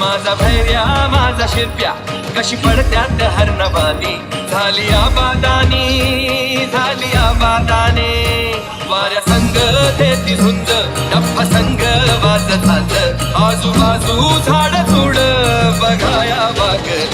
माझा भैर्या माझा शिरप्या कशी पडत्यात हरणवादी झाली आबादानी झाली आबादाने. वाऱ्या संग देती झुंज टप्पा संग वाज झालं आजूबाजू झाड झुड Bagaya Bagaya